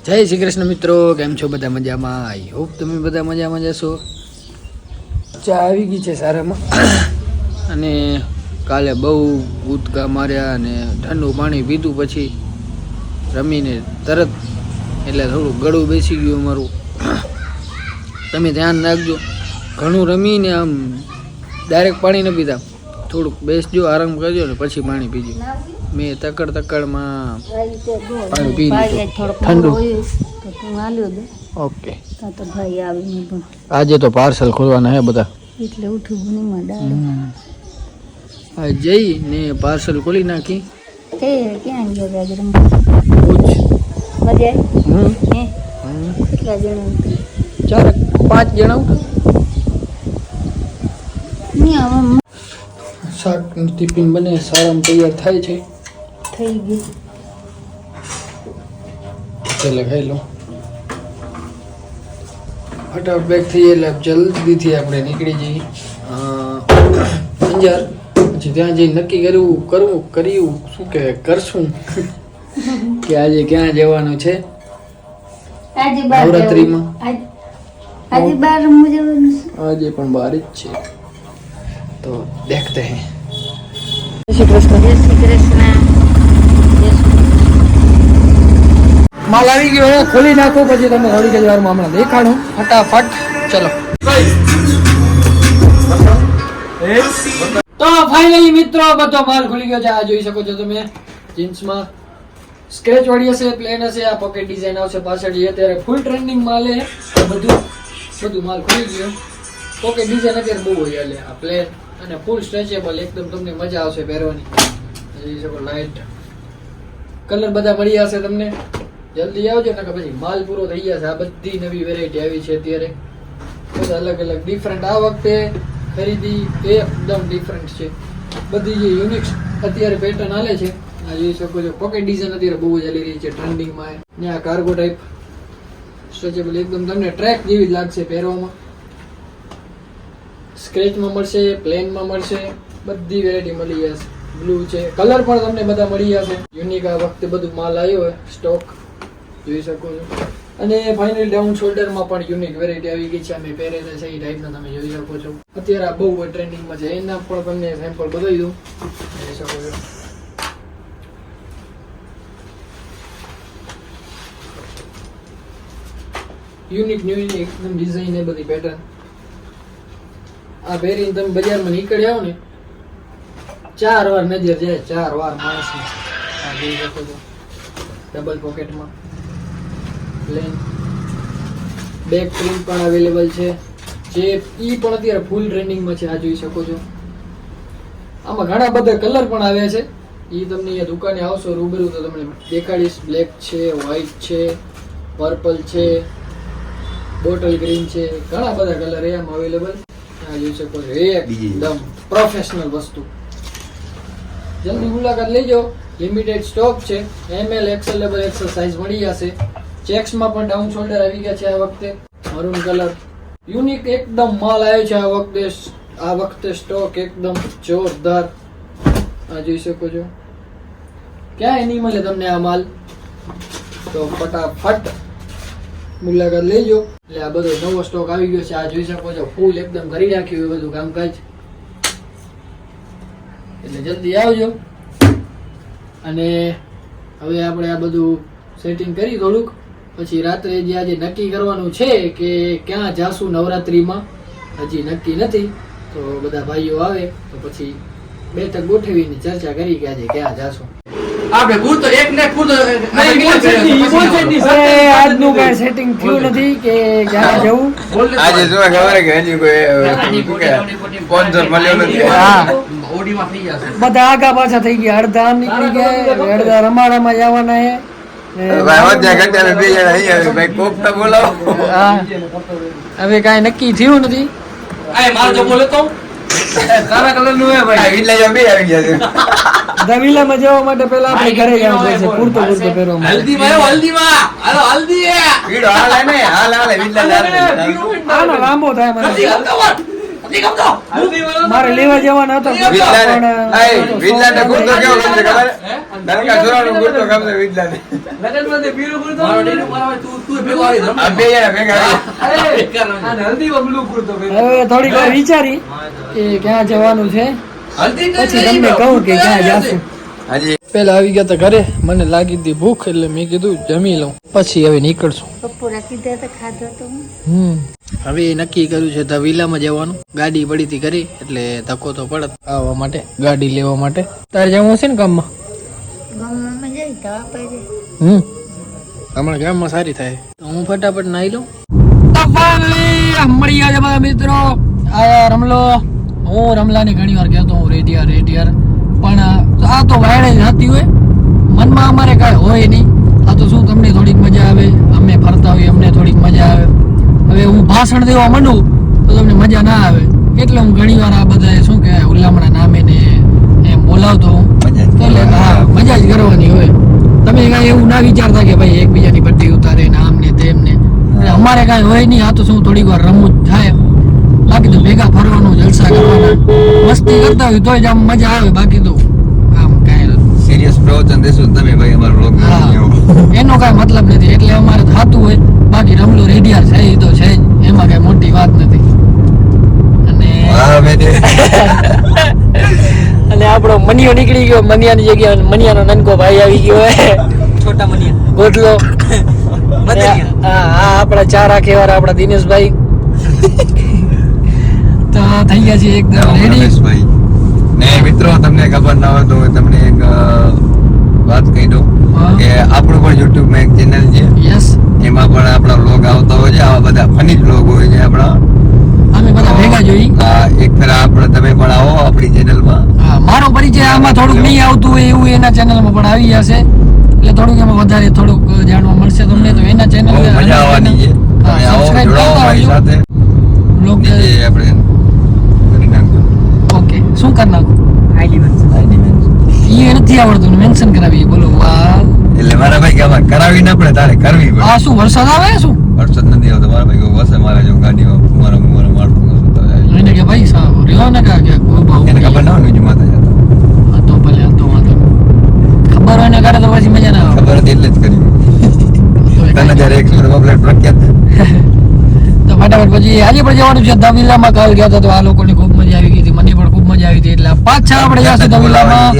જય શ્રી કૃષ્ણ મિત્રો, કેમ છો બધા મજામાં? આઈ હોપ તમે બધા મજામાં જશો ચા આવી ગઈ છે સારામાં. અને કાલે બહુ ઉદકા માર્યા અને ઠંડુ પાણી પીધું પછી રમીને તરત એટલે થોડું ગળું બેસી ગયું અમારું. તમે ધ્યાન રાખજો. ઘણું રમીને આમ ડાયરેક્ટ પાણી ન પીતા. થોડુંક બેસજો, આરામ કરજો ને પછી પાણી પીજો. મેં તકડ તકડમાં પાણી પી લીધું. ઠંડુ. ઓકે. તો ભાઈ આવીને પણ. આજે તો પાર્સલ ખોલવાના હે બધા. એટલે ઉઠું ગુણીમાં ડાળ. આ જઈ ને પાર્સલ ખોલી નાખી. તે ક્યાં ગયો આજે પૂછ મજા હમ. હે. કેટલા જણા ચાર પાંચ જણા હવે શાક ટિફિન બને સારામાં તૈયાર થાય છે. થઈ ગયું. એટલે ખાઈ લો. ફટાફટ બેક થઈ એટલે જલ્દીથી આપણે નીકળી જઈએ. અંજાર પછી ત્યાં જઈ નક્કી કર્યું કરવું કર્યું શું કે કરશું? કે આજે ક્યાં જવાનું છે? નવરાત્રિમાં? આજે પણ બાર જ છે. તો દેખતે હૈ. શ્રી કૃષ્ણ જય શ્રી કૃષ્ણ જય શ્રી માલ આવી ગયો, હે, ખોલી નાખો, પછી તમે થોડીક જ વારમાં હમણાં દેખાડું. ફટાફટ, ચલો. તો ફાઇનલી મિત્રો, બધો માલ ખુલી ગયો છે. આ જોઈ શકો છો તમે, જીન્સમાં સ્ક્રેચ વાળી હશે પ્લેન હશે, આ પોકેટ ડિઝાઇન આવશે પાછળ એ અત્યારે ફૂલ ટ્રેન્ડિંગ માલ છે. બધું બધું માલ ખુલી ગયો. પોકેટ ડિઝાઇન અત્યારે બહુ હોય એટલે આ પ્લેન અને ફૂલ સ્ટ્રેચેબલ એકદમ તમને મજા આવશે પહેરવાની. જોઈ શકો લાઇટ કલર બધા મળી જશે તમને. જલ્દી આવજો ને પછી માલ પૂરો થઈ જશે આ બધી નવી વેરાયટી આવી છે અત્યારે. બધા અલગ અલગ ડિફરન્ટ આ વખતે ખરીદી એકદમ ડિફરન્ટ છે. બધી જે યુનિક અત્યારે પેટર્ન હાલે છે. આ જોઈ શકો છો પોકેટ ડિઝાઇન અત્યારે બહુ ચાલી રહી છે ટ્રેન્ડિંગમાં ત્યાં કાર્ગો ટાઈપ સ્ટ્રેચેબલ એકદમ તમને ટ્રેક જેવી જ લાગશે પહેરવામાં. સ્ક્રેચમાં મળશે પ્લેનમાં મળશે, બધી વેરાયટી મળી જશે. બ્લુ છે કલર પણ તમને બધા મળી જશે. યુનિક આ વખતે બધું માલ આવ્યો હોય સ્ટોક જોઈ શકો છો. અને ફાઇનલ ડાઉન શોલ્ડરમાં પણ યુનિક વેરાયટી આવી ગઈ છે. અમે પહેરે છે, એ ટાઈપના તમે જોઈ શકો છો. અત્યારે આ બહુ ટ્રેન્ડિંગમાં છે. એના પણ તમને સેમ્પલ બતાવી દઉં. જોઈ શકો છો. યુનિક યુનિક એકદમ ડિઝાઇન એ બધી પેટર્ન આ પહેરીને તમે બજારમાં નીકળી આવો ને, ચાર વાર નજર જાય, ચાર વાર માણસની. છો. ડબલ પોકેટમાં પ્લેન બેક પ્રિન્ટ પણ અવેલેબલ છે. જે ઈ પણ અત્યારે ફૂલ ટ્રેન્ડિંગમાં છે, આ જોઈ શકો છો. આમાં ઘણા બધા કલર પણ આવ્યા છે. એ તમને અહીંયા દુકાને આવશો, રૂબરૂ તો તમને દેખાડીશ. બ્લેક છે વ્હાઈટ છે પર્પલ છે બોટલ ગ્રીન છે. ઘણા બધા કલર એમાં અવેલેબલ આ જોઈ શકો છો, એકદમ પ્રોફેશનલ વસ્તુ. જલ્દી મુલાકાત લેજો. લિમિટેડ સ્ટોક છે. M L XL double XL size મળી જશે. ચેક્સમાં પણ ડાઉન શોલ્ડર આવી ગયા છે આ વખતે. મરૂન કલર યુનિક એકદમ માલ આવ્યો છે આ વખતે. આ વખતે સ્ટોક એકદમ જોરદાર. આ જોઈ શકો છો. ક્યાંય એની મળે તમને આ માલ? તો ફટાફટ મુલાકાત લેજો. એટલે આ બધો નવો સ્ટોક આવી ગયો છે. આ જોઈ શકો છો. ફૂલ એકદમ કરી નાખ્યું એ બધું કામકાજ. એટલે જલ્દી આવજો. અને હવે આપણે આ બધું સેટિંગ કરી થોડુંક. પછી રાત્રે જે આજે નક્કી કરવાનું છે કે ક્યાં જાશું નવરાત્રીમાં હજી નક્કી નથી તો બધા ભાઈઓ આવે તો પછી બેઠક ગોઠવીને ચર્ચા કરી કે આજે ક્યાં જાશું. આપણે ભૂત એક ને ખુદ આજનું કઈ સેટિંગ થયું નથી કે ક્યાં જવું? આજે જો ખબર કે હજી કોઈ સ્પોન્સર મળ્યો નથી. હા. ઓડીમાં થઈ જશે બધા આગા પાછા થઈ ગયા અડધા આમ નીકળી ગયા અડધા રમાડામાં જવાના હે હવે કાંઈ નક્કી થયું નથી? આ માર જો બોલે તો કાળા કલરનું હે આ ભાઈ વિલાયો બે આવી ગયા છે. દવીલામાં જવા માટે પેલા આપણે ઘરે જવું પડશે પૂરતું પૂરતું પહેરવા હલ્દી માં હલ્દી માં હાલો હલ્દી હાલ હાલ હાલ લાંબો થાય મને. મારે લેવા જવાનો હતો. પણ, એ કેવો ગમશે ખબર? નરકા ગમશે તું તું ભેગો આવી ભેગા હવે થોડીક વાર વિચારી કે ક્યાં જવાનું છે. પછી તમને કહું કે ક્યાં જાશું. હાજી. પેલા આવી ગયા તા ઘરે મને લાગી હતી ભૂખ એટલે મેં કીધું જમી લઉં. પછી હવે નીકળશું. બપોરા કીધા તો ખાધો તો હમ. હવે નક્કી કર્યું છે તો વિલામાં જવાનું. ગાડી પડી હતી કરી એટલે ધક્કો તો પડત આવવા માટે ગાડી લેવા માટે. તારે જવું હશે ને ગામમાં? ગામમાં જઈ તો હમ. હમણાં ગામમાં સારી થાય. તો હું ફટાફટ નાહી લઉં. મળી ગયા છે બધા મિત્રો. આયા રમલો. હું રમલાને ઘણી વાર કહેતો હું રેડિયા રેડિયર. પણ આ તો વાયડે જ હતી હોય. મનમાં અમારે કાંઈ હોય નહીં. આ તો શું તમને થોડીક મજા આવે? અમે ફરતા હોઈએ અમને થોડીક મજા આવે. હવે હું ભાષણ દેવા માંડું તો તમને મજા ના આવે. એટલે હું ઘણી વાર આ બધા શું કહેવાય ઉલ્લામણા નામે ને એમ બોલાવતો હું મજા જ એટલે હા મજા જ કરવાની હોય. તમે કાંઈ એવું ના વિચારતા કે ભાઈ એકબીજાની પટ્ટી ઉતારે ને આમ ને તેમ ને અમારે કાંઈ હોય નહીં. આ તો શું થોડીક વાર રમૂજ જ થાય. બાકી તો ભેગા ફરવાનું જલસા કરવાના. મસ્તી કરતા હોય તોય જ આમ મજા આવે બાકી તો આમ કાંઈ સિરિયસ પ્રવચન દેશો તમે ભાઈ અમારો બ્લોગ એનો કાંઈ મતલબ નથી. એટલે અમારે થતું હોય. બાકી રમલું રેડિયાર છે એ તો છે જ. એમાં કાંઈ મોટી વાત નથી. અને અને આપણો મનિયો નીકળી ગયો. મનિયાની જગ્યાએ મનિયાનો નનકો ભાઈ આવી ગયો છોટા મનિયા. ગોટલો હા હા આપણા ચાર આખેવાર આપણા દિનેશભાઈ. તો થઈ ગયા છે એકદમ રેડી ને મિત્રો તમને ખબર ના હોય તો તમને એક વાત કહી દઉં કે આપણું પણ YouTube માં એક ચેનલ છે. યસ એમાં પણ આપણા વ્લોગ આવતા હોય છે આવા બધા ફની વ્લોગ હોય છે આપણા. અમે બધા ભેગા જોઈ. હા એક ફેરા આપણે તમે પણ આવો આપણી ચેનલમાં હા, મારો પરિચય આમાં થોડુંક નહીં આવતું હોય એવું એના ચેનલમાં પણ આવી જશે. એટલે થોડુંક એમાં વધારે થોડુંક જાણવા મળશે તમને. તો એના ચેનલ મજા આવવાની છે. તમે આવો જોડાઓ મારી સાથે. નીચે આપણે ઓકે શું કરી નાખું? એ નથી આવડતું મેન્શન કરાવી બોલો વાહ. એટલે મારા ભાઈ કે કરાવી ના પડે તારે કરવી પડે. આ શું વરસાદ આવે શું? વરસાદ નથી આવતો મારા ભાઈ વસે મારા જો ગાડીમાં મારા મારા માળખું એને કે ભાઈ સાહેબ રહ્યો ને કા બહુ એને ખબર ના હોય માથે જતા. તો ભલે આ તો વાંધો ખબર હોય ને કરે તો પછી મજા ના આવે. ખબર એટલે જ કરી. તને જ્યારે એકસો નંબર પ્રખ્યાત ફટાફટ પછી આજે પણ જવાનું છે ધવિલામાં કાલ ગયા હતા તો આ લોકોને ખૂબ મજા આવી ગઈ હતી મને પણ ખૂબ મજા આવી હતી. એટલે પાછા આપણે જશું ધવિલામાં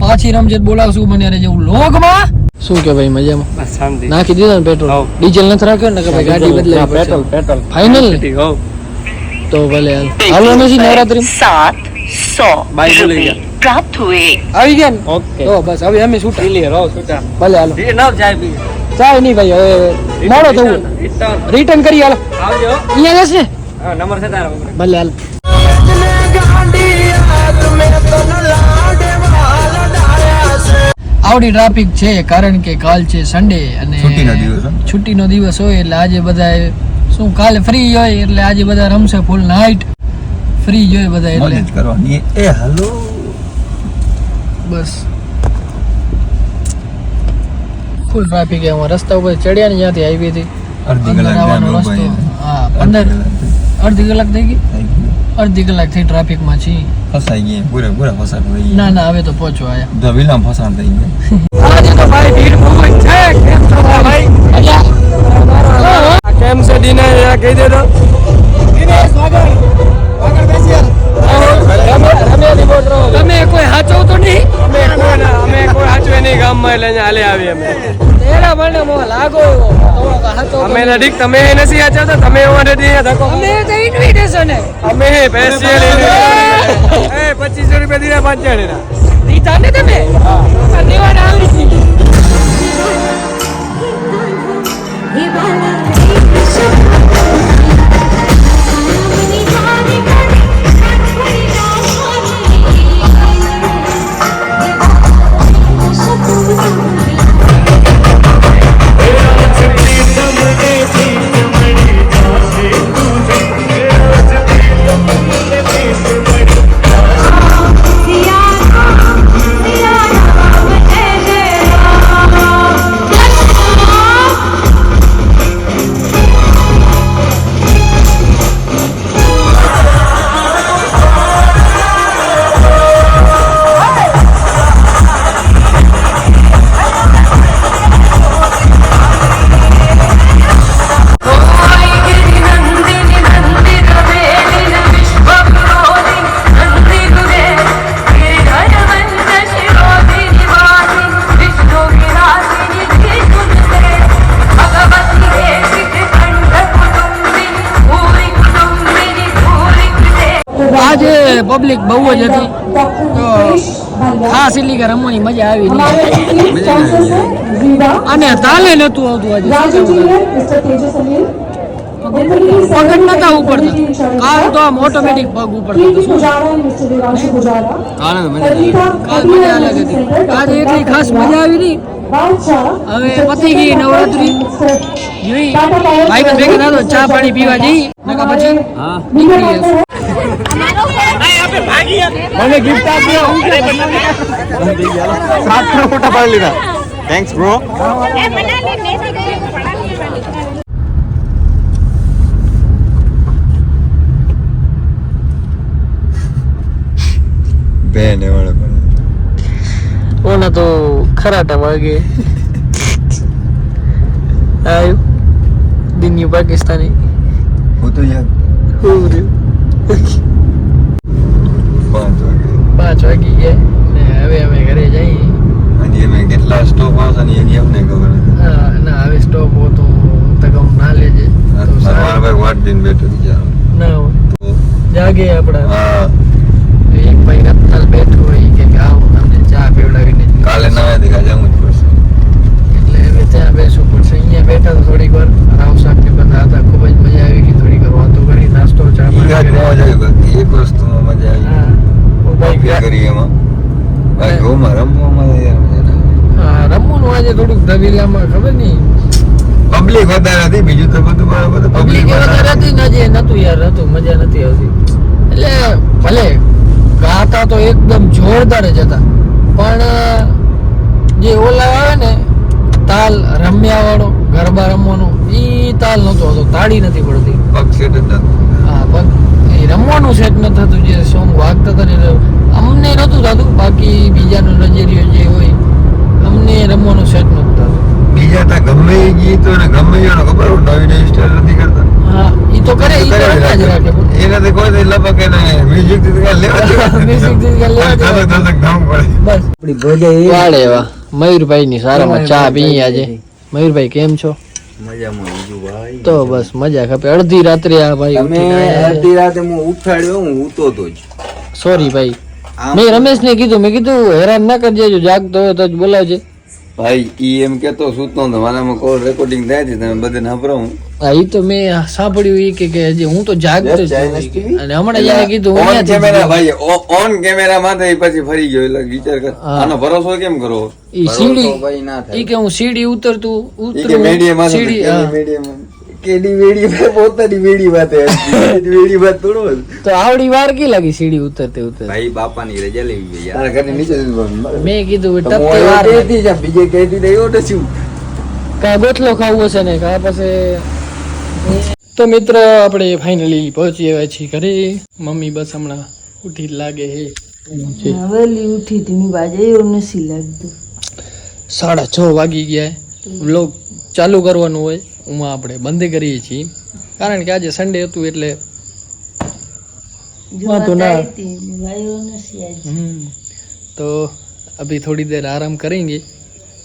પાછી રમજત બોલાવશું મને અને જેવું લોકમાં શું કે ભાઈ મજામાં? શાંતિ. નાખી દીધું પેટ્રોલ? ડીઝલ નથી રાખ્યો ને કે ભાઈ ગાડી બદલાવી પેટ્રોલ પેટ્રોલ. ફાઇનલ તો ભલે હાલો. નથી નવરાત્રી. સાત સો પ્રાપ્ત હુએ. આવી ગયા ને? ઓકે. તો બસ હવે અમે છૂટા. ક્લિયર હો છૂટા. ભલે હાલો. ના જાય ચાય નહીં ભાઈ હવે મોડો થવું. રિટર્ન કરી હાલો. અહીંયા જશે ભલે હાલ. આવડી ટ્રાફિક છે કારણ કે કાલ છે સન્ડે અને છુટ્ટીનો દિવસ, છુટ્ટીનો દિવસ હોય એટલે આજે બધા શું કાલે ફ્રી હોય એટલે આજે બધા રમશે ફૂલ નાઇટ ફ્રી જોઈએ બધા એટલે. જ કરવાની. એ હલો બસ. ફૂલ ટ્રાફિક એમાં રસ્તા ઉપર ચડ્યા ને જ્યાંથી આવી હતી. અડધી કલાક આવવાનો રસ્તો હા. પંદર અડધી કલાક થઈ ગઈ. અડધી કલાક થઈ ટ્રાફિકમાં છીએ. ફસાઈ ગયા પૂરે પૂરા ફસાણ થઈ ગયા. ના ના હવે તો પહોંચો આયા. તો વિલામ ફસાણ થઈ ગયા. આજે તો ભાઈ ભીડ બહુ છે કેમ છો ભાઈ? કેમ છે દિને કહી દે ગામમાં એટલે હાલે આવી અમે. તેરા મને મો લાગો અમે નજીક તમે નથી તમે ધક્કો અમે તો ઇન્વિટેશન અમે એ પચીસો રૂપિયા દીધા પાંચ જણેના દીધા ને તમે દેવાના આવી છે પબ્લિક બહુ જ હતી. તો ખાસ એટલી કે રમવાની મજા આવી નહીં અને તાલે નતું આવતું આજે. પગ નતા ઉપડતા. કાલ તો આમ ઓટોમેટિક પગ ઉપડતો કાલે મજા અલગ હતી. આજે એટલી ખાસ મજા આવી નહીં હવે પતી ગઈ નવરાત્રી. જોઈ. ભાઈ ભેગા થતો ચા પાણી પીવા જઈ. નકા પછી નીકળી જશું. મને ગિફ્ટ આપ્યો સાતસો ફોટા પાડી લીધા. થેન્ક્સ બ્રો બેન એ વાળો પણ. ઓના તો ખરાટા વાગે. આયુ. દિન્યુ પાકિસ્તાની. હું તો યાર હું રહ્યું. પાંચ વાગે ગયા. ને હવે અમે ઘરે જઈએ. હજી અમે કેટલા સ્ટોપ આવશે ને એની અમને ખબર ના હવે સ્ટોપ હો તો તકમ ના લેજે. ભાઈ વાટ દિન બેઠો. ના હોય તો જાગે આપણા. એક ભાઈ રત્નાલ બેઠો હોય કે આવો તમને ચા પીવડાવીને કાલે નવા દેખા જવું જ પડશે. એટલે હવે ત્યાં બેસવું પડશે. અહીંયા બેઠા તો થોડીક વાર રાવ સાહેબ ને બધા હતા ખૂબ જ મજા આવી ગઈ થોડીક વાર. વાતો કરી નાસ્તો ચા એક વસ્તુમાં મજા આવી એમાં. ગોમાં રમવામાં યાર રમવાનું આજે થોડુંક દવીલામાં ખબર નહીં. પબ્લિક વધારે હતી બીજું તો બધું બરાબર પબ્લિક વધારે હતી ને આજે નતું યાર મજા નથી આવતી. એટલે ભલે ગાતા તો એકદમ જોરદાર જ હતા. પણ જે ઓલા આવે ને તાલ રમ્યા વાળો ગરબા રમવાનો ઈ તાલ નતો હોતો તાળી નથી પડતી. પગ સેટ જ નતું. હા પણ એ રમવાનું સેટ ન થતું જે સોંગ વાગતા હતા અમને નતું થતું. બાકી બીજાનું નજરિયો જે હોય અમને રમવાનું સેટ નહોતું થતું. બીજા તા ગમે એ ગીતો ને ગમે એનો ખબર નવી નવી સ્ટાઇલ નથી કરતા. હા ઈ તો કરે ઈ તો રમ્યા જ રાખે. એનાથી કોઈ લપકે ને મ્યુઝિકથી કાંઈ લેવા. Music થી કાંઈ લેવા દેવા ખાલી ગામ પડે બસ. વાડે એવા. મયુરભાઈ ની સારામાં ચા પી આજે. મયુરભાઈ કેમ છો? મજામાં. તો બસ મજા ખપે. અડધી રાત્રે આ ભાઈ અડધી રાતે હું ઉઠાડ્યો હું ઉતો તો જ. સોરી ભાઈ. મેં રમેશ ને કીધું મેં કીધું હેરાન ના કરજે જો જાગતો હોય તો જ બોલાવજે. ભાઈ ઈ એમ કેતો સૂતો તો મારામાં કોલ રેકોર્ડિંગ થાય છે તમે બધાને સંભળાવું હા. ઈ તો મેં સાંભળ્યું ઈ કે કે હજી હું તો જાગતો જ? અને હમણાં જેને કીધું ઓન કેમેરા ભાઈ ઓન કેમેરા માં થઈ પછી ફરી ગયો એટલે વિચાર કર. આનો ભરોસો કેમ કરો ઈ સીડી ભાઈ ના થાય. ઈ કે હું સીડી ઉતરતું ઉતરું સીડી હા. કેડી વેડી પોતાની વેડી વાત વેડી વાત થોડો હોય. તો આવડી વાર કી લાગી સીડી ઉતરતે ઉતરતે ભાઈ બાપાની રજા લેવી જોઈએ યાર. ઘરની નીચે જ કીધું ટપકે વાર લાગી. કહેતી બીજે કહેતી નહીં હો તો કા ગોથલો ખાવો છે ને કા પાસે તો મિત્ર આપણે ફાઇનલી પહોંચી આવ્યા છીએ ઘરે મમ્મી બસ હમણાં ઉઠી જ લાગે હે છે. હવેલી ઉઠી હતી બાજે એવું નથી લાગતું સાડા છ વાગી ગયા વ્લોગ ચાલુ કરવાનું હોય આપણે બંધ કરીએ છીએ. કારણ કે આજે સન્ડે હતું એટલે તો અભી થોડી દેર આરામ કરેંગે.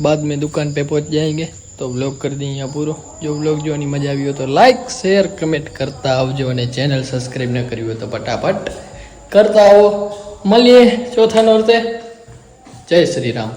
બાદ મેં દુકાન પે પહોંચ જાયંગે. તો બ્લોગ કરી દઈએ અહીંયા પૂરો. જો બ્લોગ જોવાની મજા આવી હોય તો લાઇક શેર કમેન્ટ કરતા આવજો અને ચેનલ સબસ્ક્રાઈબ ન કરી હોય તો ફટાફટ કરતા આવો. મળીએ ચોથા નોરતે જય શ્રી રામ.